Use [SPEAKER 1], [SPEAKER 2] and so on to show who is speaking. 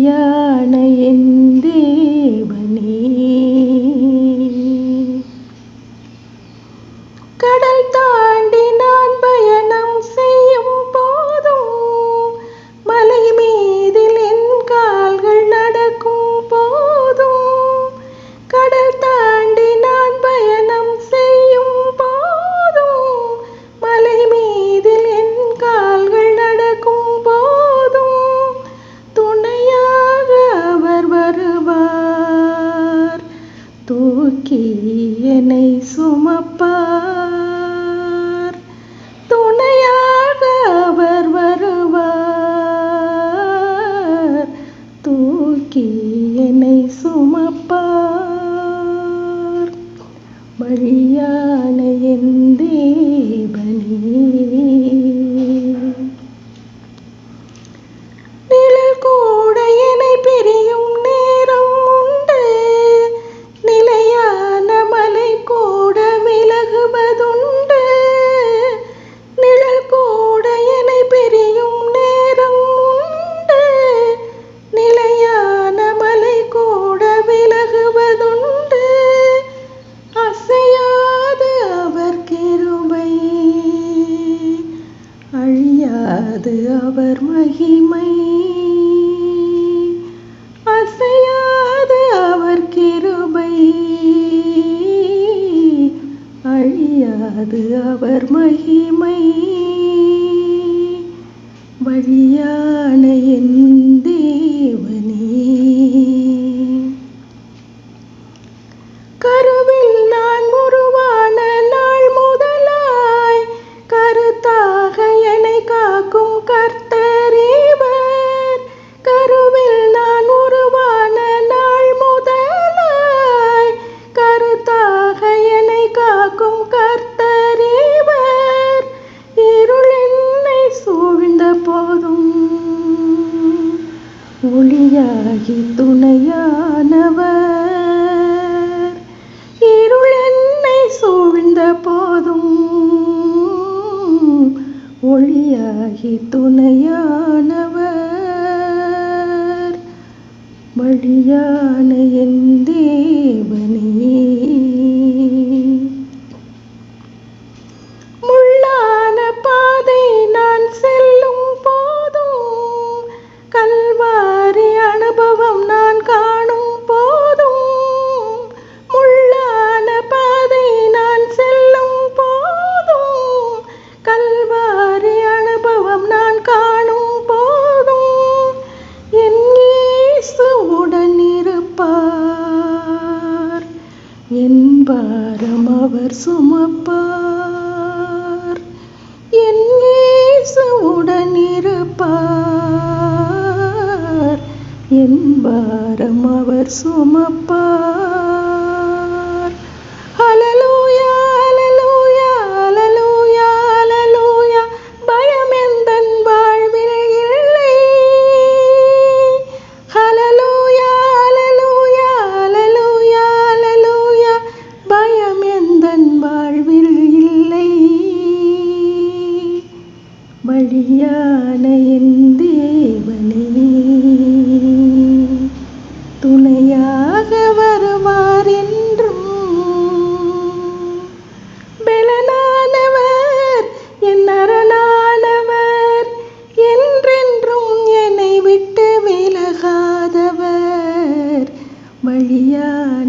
[SPEAKER 1] கல்யாண கீயனை சுமப்பார். துணையாக அவர் வருவார். தூக்கியனை சுமப்பார். வழியா அது அவர் மகிமை. அசையாது அவர் கிருபை. அழியாது அவர் மகிமை. வழியான என் தேவனே. கருவ ஒளியாகி துணையானவர். இருள் என்னை சூழ்ந்த போதும் ஒளியாகி துணையானவர். வழியான எந்த அவர் சுமப்பார். என் இயேசுவுடன் இருப்பார். என் பாரம் அவர் சுமப்பார். மெய்யான என் தேவனே. துணையாக வருவார் என்றும் பெலனானவர் என் அரணானவர் என்றென்றும் என்னை விட்டு விலகாதவர். வழியா